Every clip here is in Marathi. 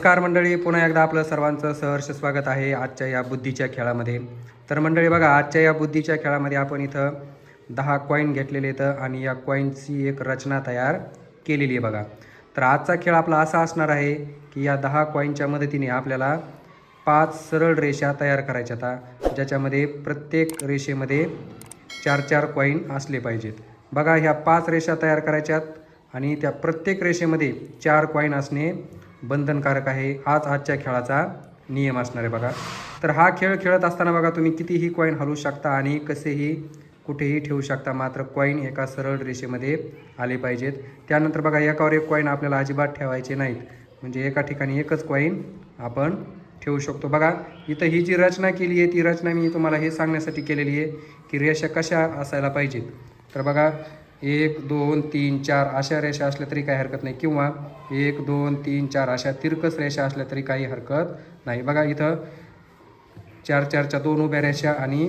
नमस्कार मंडळी. पुन्हा एकदा आपलं सर्वांचं सहर्ष स्वागत आहे आजच्या या बुद्धीच्या खेळामध्ये. तर मंडळी बघा आजच्या या बुद्धीच्या खेळामध्ये आपण इथं दहा कॉईन घेतलेले आहेत आणि या कॉईनची एक रचना तयार केलेली आहे बघा. तर आजचा खेळ आपला असा असणार आहे की या दहा कॉईनच्या मदतीने आपल्याला पाच सरळ रेषा तयार करायच्या आता ज्याच्यामध्ये प्रत्येक रेषेमध्ये चार चार कॉईन असले पाहिजेत. बघा ह्या पाच रेषा तयार करायच्यात आणि त्या प्रत्येक रेषेमध्ये चार कॉईन असणे बंधनकारक आहे. हाच आजच्या खेळाचा नियम असणार आहे बघा. तर हा खेळ खेळत असताना बघा तुम्ही कितीही कॉईन हलवू शकता आणि कसेही कुठेही ठेवू शकता मात्र कॉईन एका सरळ रेषेमध्ये आले पाहिजेत. त्यानंतर बघा एकावर एक कॉईन आपल्याला अजिबात ठेवायचे नाहीत. म्हणजे एका ठिकाणी एकच कॉईन आपण ठेवू शकतो. बघा इथं ही जी रचना केली आहे ती रचना मी तुम्हाला हे सांगण्यासाठी केलेली आहे की रेषा कशा असायला पाहिजेत. तर बघा एक दोन तीन चार अशा रेषा असल्या तरी काही हरकत नाही. किंवा एक दोन तीन चार अशा तिरकस रेषा असल्या तरी काही हरकत नाही. बघा इथं चार चारच्या दोन उभ्या रेषा आणि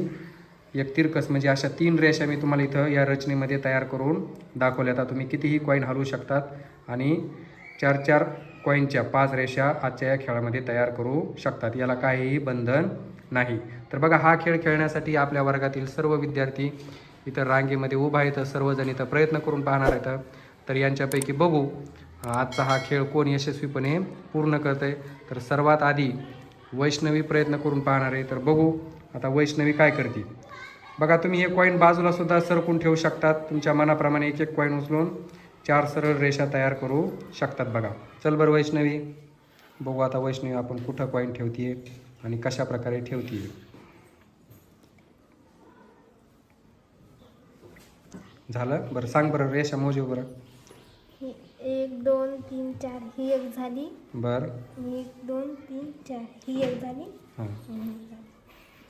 एक तिरकस म्हणजे अशा तीन रेषा मी तुम्हाला इथं या रचनेमध्ये तयार करून दाखवल्या. आता तुम्ही कितीही कॉईन हलवू शकतात आणि चार चार कॉईनच्या पाच रेषा आजच्या या खेळामध्ये तयार करू शकतात. याला काहीही बंधन नाही. तर बघा हा खेळ खेळण्यासाठी आपल्या वर्गातील सर्व विद्यार्थी इथं रांगेमध्ये उभा आहेत सर्वजण इथं प्रयत्न करून पाहणार आहेत. तर यांच्यापैकी बघू आजचा हा खेळ कोण यशस्वीपणे पूर्ण करत आहे तर सर्वात आधी वैष्णवी प्रयत्न करून पाहणार आहे. तर बघू आता वैष्णवी काय करते. बघा तुम्ही हे कॉईन बाजूला सुद्धा सरकून ठेवू शकतात. तुमच्या मनाप्रमाणे एक एक कॉईन उचलून चार सरळ रेषा तयार करू शकतात बघा. चल बरं वैष्णवी. बघू आता वैष्णवी आपण कुठं कॉईन ठेवते आणि कशा प्रकारे ठेवते झालं? बरं सांग बरं रेषा मोजू बरं ही एक दोन तीन चार ही एक झाली. बरं. एक दोन तीन चार ही एक झाली. हां. आणि ही एक झाली.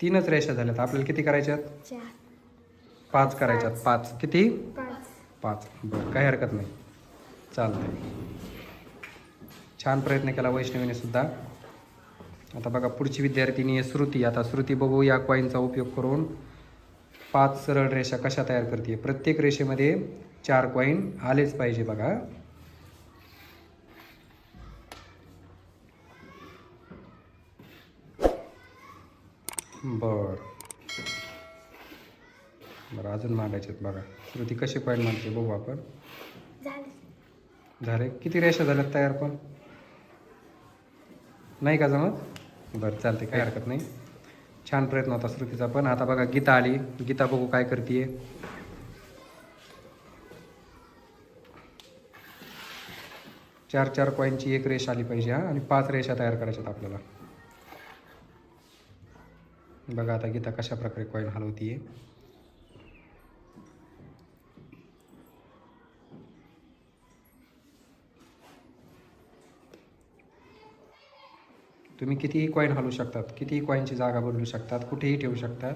तीनच रेषा झाल्यात. आपल्याला किती करायच्यात? चार. पाच करायच्यात. पाच. किती? पाच. पाच. बरं काही हरकत नाही. चालतंय. छान प्रयत्न केला वैष्णवीने सुद्धा. आता बघा पुढची विद्यार्थिनी आहे श्रुती आता श्रुती बघू या कॉईनचा उपयोग करून. पाच सरळ रेषा कशा तयार करते प्रत्येक रेषेमध्ये चार कॉईन आलेच पाहिजे बघा. बर. बरं अजून आहेत बघा. श्रुती कशी कॉईन मांडते बघू आपण? झाले. झाले. किती रेषा झाल्यात तयार पण? नाही का जमत? बरं चालते काही हरकत नाही. छान प्रयत्न होता श्रुतीचा पण. आता बघा गीता आली. गीता बघू काय करते चार चार कॉईनची एक रेष आली पाहिजे हा. आणि पाच रेषा तयार करायच्यात आपल्याला. बघा आता गीता कशा प्रकारे कॉईन हलवतीये. तुम्ही कितीही कॉईन हलवू शकतात कितीही कॉईनची जागा बदलू शकतात कुठेही ठेवू शकतात.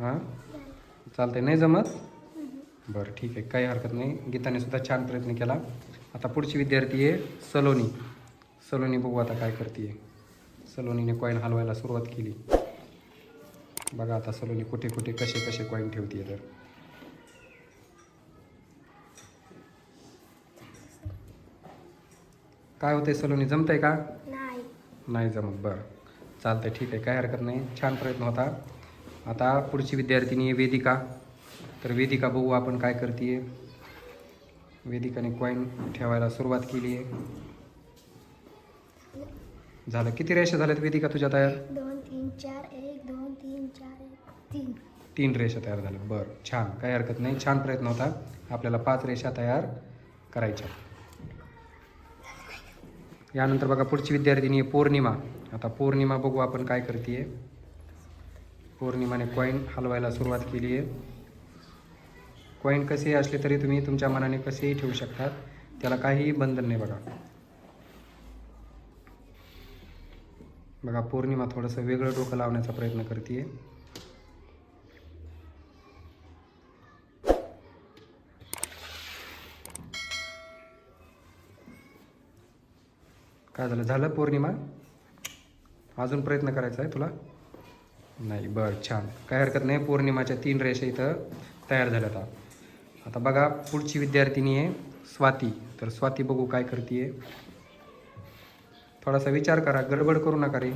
हां? चालतंय. नाही जमत? बरं ठीक आहे. काही हरकत नाही. गीताने सुद्धा छान प्रयत्न केला. आता पुढची विद्यार्थी आहे सलोनी. सलोनी बघू आता काय करते सलोनीने कॉईन हलवायला सुरुवात केली. बघा आता सलोनी कुठे कुठे कसे कसे कॉईन ठेवते तर. काय होतंय सलोनी जमतंय का? नाही. नाही जमत बरं. चालतंय ठीक आहे काही हरकत नाही. छान प्रयत्न होता. आता पुढची विद्यार्थिनी आहे वेदिका. तर वेदिका बघू आपण काय करते वेदिकाने कॉईन ठेवायला सुरुवात केली आहे. झालं. किती रेषा झाल्यात वेदिका तुझ्या तयार? दोन तीन चार एक दोन तीन चार एक तीन. तीन रेषा तयार झाल्या. बरं छान. काही हरकत नाही. छान प्रयत्न होता. आपल्याला पाच रेषा तयार करायच्या. यानंतर बघा पुढची विद्यार्थिनी आहे पौर्णिमा. आता पौर्णिमा बघू आपण काय करते पौर्णिमाने कॉईन हलवायला सुरुवात केली आहे कॉईन कसेही असले तरी तुम्ही तुमच्या मनाने कसेही ठेवू शकतात. त्याला काहीही बंधन नाही बघा. बघा पौर्णिमा थोडंसं वेगळं डोकं लावण्याचा प्रयत्न करते काय झालं? झालं पौर्णिमा. अजून प्रयत्न करायचा आहे तुला? नाही बरं छान. काय हरकत नाही. पौर्णिमाच्या तीन रेषा इथं तयार झाल्यात आता. आता बघा पुढची विद्यार्थिनी आहे स्वाती. तर स्वाती बघू काय करते थोडासा विचार करा. गडबड करू नका रे.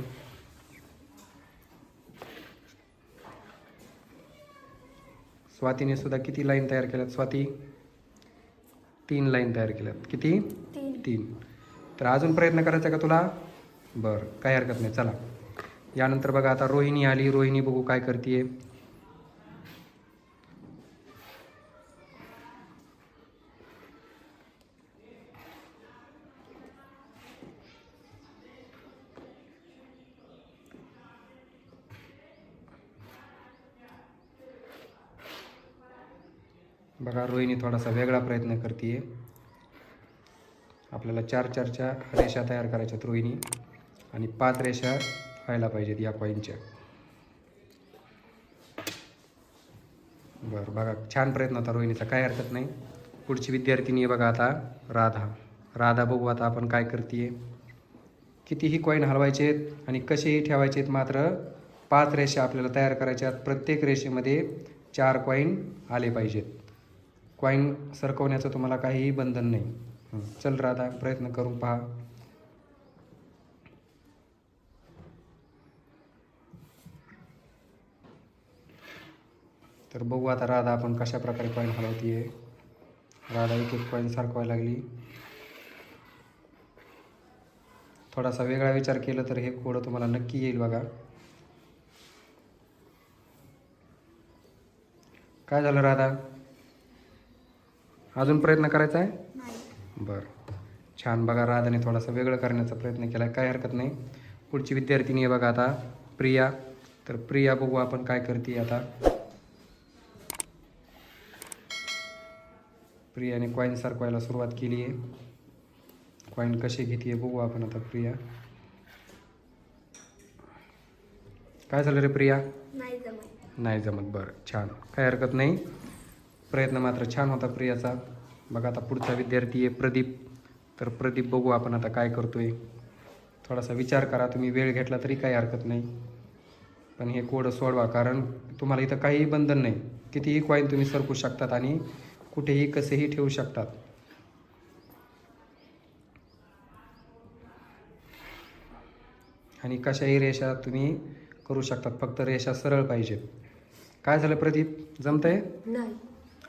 स्वातीने सुद्धा किती लाईन तयार केल्यात? स्वाती? तीन लाईन तयार केल्यात. किती? तीन. तीन. तर अजून प्रयत्न करायचा का तुला? बरं काही हरकत नाही. चला. यानंतर बघा आता रोहिणी आली. रोहिणी बघू काय करते बघा रोहिणी थोडासा वेगळा प्रयत्न करते आपल्याला चार चारच्या रेषा तयार करायच्यात रोहिणी आणि पाच रेषा व्हायला पाहिजेत या कॉईनच्या बरं बघा छान प्रयत्न होता रोहिणीचा. काय हरकत नाही. पुढची विद्यार्थिनी आहे बघा आता राधा. राधा बघू आता आपण काय करते कितीही कॉईन हलवायचेत आणि कसेही ठेवायचेत मात्र पाच रेषा आपल्याला तयार करायच्यात प्रत्येक रेषेमध्ये चार कॉईन आले पाहिजेत. कॉईन सरकवण्याचं तुम्हाला काहीही बंधन नाही. चल राधा प्रयत्न करून पहा. तर बघू आता राधा आपण कशा प्रकारे कॉईन हलवतीये. राधा एक एक कॉईन सारखवायला लागली. थोडासा वेगळा विचार केला तर हे कोडं तुम्हाला नक्की येईल बघा. काय झालं राधा? अजून प्रयत्न करायचा आहे बरं. छान बघा राधाने थोडासा वेगळं करण्याचा प्रयत्न केला. काय हरकत नाही. पुढची विद्यार्थिनी आहे बघा आता प्रिया. तर प्रिया बघू आपण काय करते आता. प्रियाने कॉईन सारखवायला सुरुवात केली आहे. कॉईन कसे घेते बघू आपण आता प्रिया. काय झालं रे प्रिया? नाही जमत. नाही जमत. बरं छान. काही हरकत नाही. प्रयत्न मात्र छान होता प्रियाचा. बघा आता पुढचा विद्यार्थी आहे प्रदीप. तर प्रदीप बघू आपण आता काय करतोय. थोडासा विचार करा तुम्ही वेळ घेतला तरी काही हरकत नाही. पण हे कोड सोडवा कारण तुम्हाला इथं काहीही बंधन नाही. कितीही कॉईन तुम्ही सरकू शकतात आणि कुठेही कसेही ठेवू शकतात. आणि कशाही रेषा तुम्ही करू शकतात फक्त रेषा सरळ पाहिजेत काय झालं प्रदीप? जमतंय? नाही.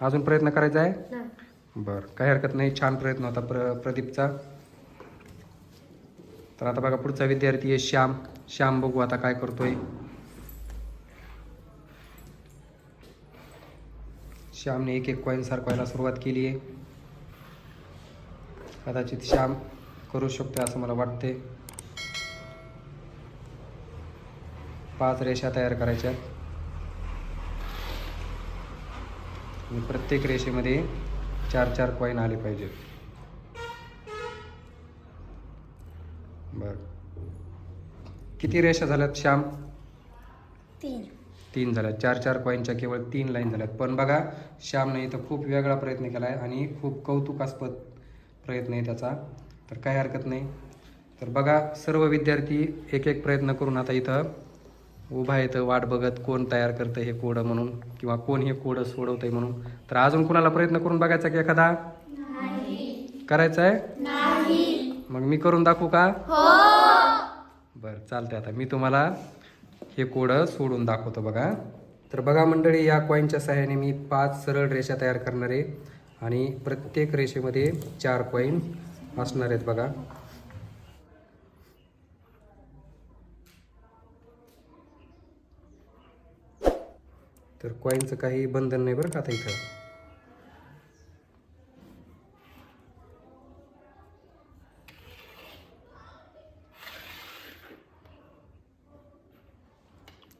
अजून प्रयत्न करायचा आहे? बरं काही हरकत नाही. छान प्रयत्न होता प्र प्रदीपचा. तर आता बघा पुढचा विद्यार्थी आहे श्याम. श्याम बघू आता काय करतोय. श्यामने एक एक कॉईन सारखवायला सुरुवात केली आहे. कदाचित श्याम करू शकतो असं मला वाटते पाच रेषा तयार करायच्या प्रत्येक रेषेमध्ये चार चार कॉईन आले पाहिजेत. बर. किती रेषा झाल्यात श्याम? तीन. तीन झाल्यात. चार चार कॉईनच्या केवळ तीन लाईन झाल्यात. पण बघा श्यामने इथं खूप वेगळा प्रयत्न केला आहे आणि खूप कौतुकास्पद प्रयत्न आहे त्याचा. तर काही हरकत नाही. तर बघा सर्व विद्यार्थी एक एक प्रयत्न करून आता इथं उभा येतं वाट बघत कोण तयार करतं हे कोडं म्हणून किंवा कोण हे कोडं सोडवतंय म्हणून. तर अजून कुणाला प्रयत्न करून बघायचा की एखादा? करायचा आहे मग मी करून दाखवू का? बरं चालतंय आता. मी तुम्हाला हे कोडं सोडून दाखवतो बघा. तर बघा मंडळी या कॉईनच्या सहाय्याने मी पाच सरळ रेषा तयार करणार आहे आणि प्रत्येक रेषेमध्ये चार कॉईन असणार आहेत बघा. तर कॉईनचं काही बंधन नाही बरं का आता इथं?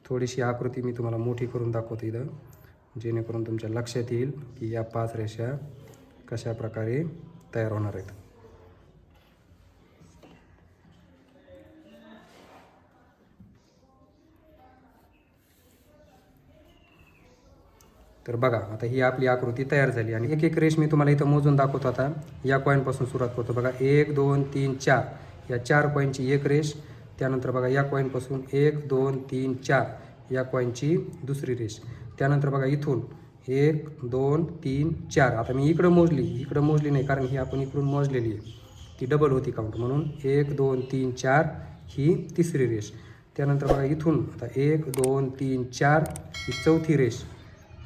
थोडीशी आकृती मी तुम्हाला मोठी करून दाखवतो इथं जेणेकरून तुमच्या लक्षात येईल की या पाच रेषा कशा प्रकारे तयार होणार आहेत. तर बघा आता ही आपली आकृती तयार झाली आणि एक एक रेश मी तुम्हाला इथं मोजून दाखवतो आता. या कॉईनपासून सुरुवात करतो. बघा एक दोन तीन चार. या चार कॉईनची एक रेश त्यानंतर बघा या कॉईनपासून एक दोन तीन चार. या कॉईनची दुसरी रेष त्यानंतर बघा इथून एक दोन तीन चार. आता मी इकडं मोजली इकडं मोजली नाही कारण ही आपण इकडून मोजलेली आहे. ती डबल होती काउंट म्हणून एक दोन तीन चार ही तिसरी रेश. त्यानंतर बघा इथून आता एक दोन तीन चार ही चौथी रेश.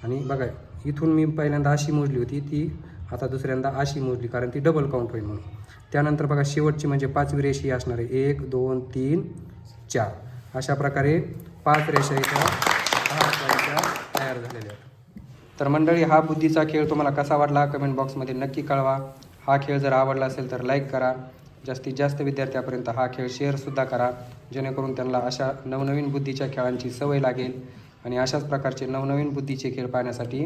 आणि बघा इथून मी पहिल्यांदा अशी मोजली होती ती आता दुसऱ्यांदा अशी मोजली कारण ती डबल काउंट होईल म्हणून. त्यानंतर बघा शेवटची म्हणजे पाचवी रेषी ही असणार आहे. एक दोन तीन चार. अशा प्रकारे पाच रेषा इथं दहा तयार झालेल्या आहेत. तर मंडळी हा बुद्धीचा खेळ तुम्हाला कसा वाटला? कमेंट बॉक्समध्ये नक्की कळवा. हा खेळ जर आवडला असेल तर लाईक करा. जास्तीत जास्त विद्यार्थ्यापर्यंत हा खेळ शेअरसुद्धा करा. जेणेकरून त्यांना अशा नवनवीन बुद्धीच्या खेळांची सवय लागेल. आणि अशाच प्रकारचे नवनवीन बुद्धीचे खेळ पाहण्यासाठी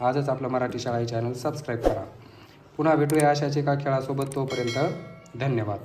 आजच आपलं मराठी शाळा हे चॅनल सबस्क्राईब करा. पुन्हा भेटूया अशाच एका खेळासोबत तोपर्यंत धन्यवाद.